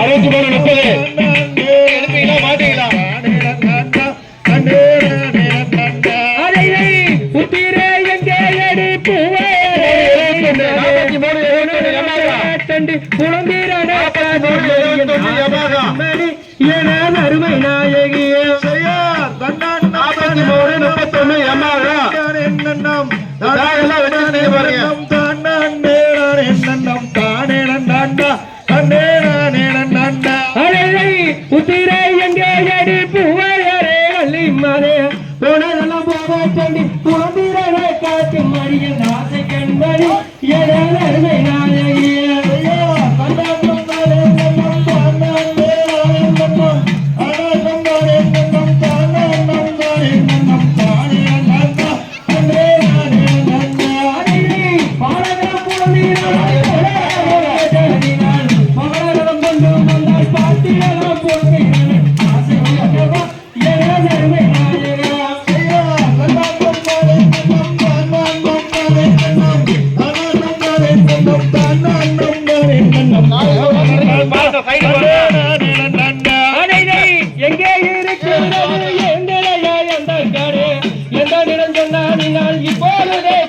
அறுபத்தி மூணு முப்பது எடுப்பீங்களா மாட்டீங்களா அடையை எம்மாவா என அருமை நாயகியே நாற்பத்தி மூணு முப்பத்தொன்னு எம்மாவா எல்லாம் வெட்டி பாருங்க அழகை உத்திரை எங்கே எடி பூவையரே மரே சொல்லி காட்டு மடியில் ஆசை கண்மணி என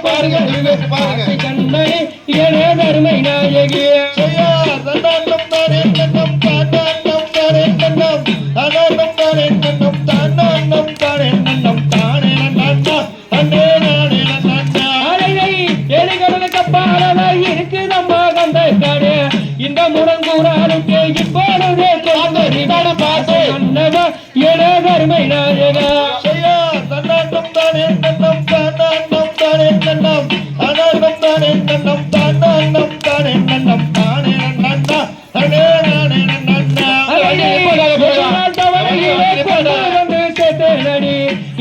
பாருங்க. கண்மணி என தருமை நாயகியே முடங்கூறாலுக்கு இப்பொழுதே கொண்டு பார்த்து அன்னவா என அருமை நாயகா.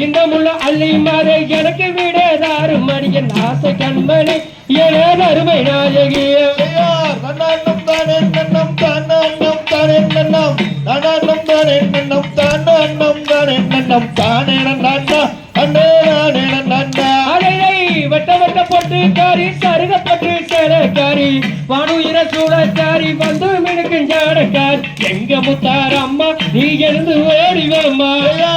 இந்த முள்ள அள்ளி மாறு எனக்கு விடதாறு மணியின் ஆசை கண்மணி என அருமை நாயகிய அலையை வட்ட வட்ட பொட்டு காரி சருகப்பட்டு சேலக்காரி வானுயிர சூழக்காரி வந்து மினுக்கும் ஜாடக்கார் எங்க முத்தார் அம்மா நீ எழுந்து ஓடிவம்மா அலையை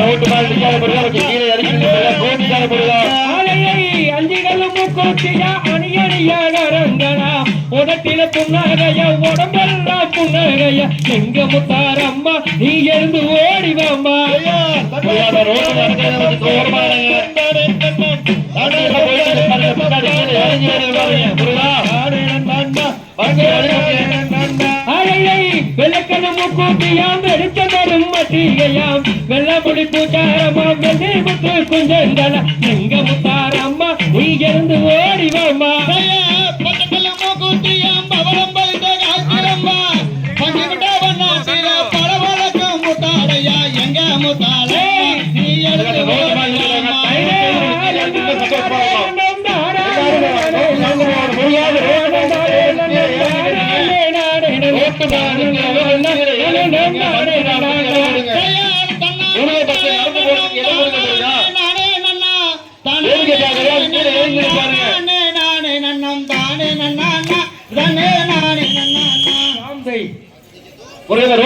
ரோட்டு மேல நிக்காத முருகா, கீழே இறக்கி முருகா, கோபிக்காத முருகா. ஆலையை அஞ்சிகளும் முக்கூட்டியா உடத்தில புன்னகைய உடம்பெல்லாம் புன்னகைய எங்க முத்தாரம்மா நீ எழுந்து நிக்காத கொஞ்சம் தூரமா இருங்க. பூச்சாரமா வெள்ளை முத்து குஞ்சந்தல எங்க முத்து முருகா, ரோட்டு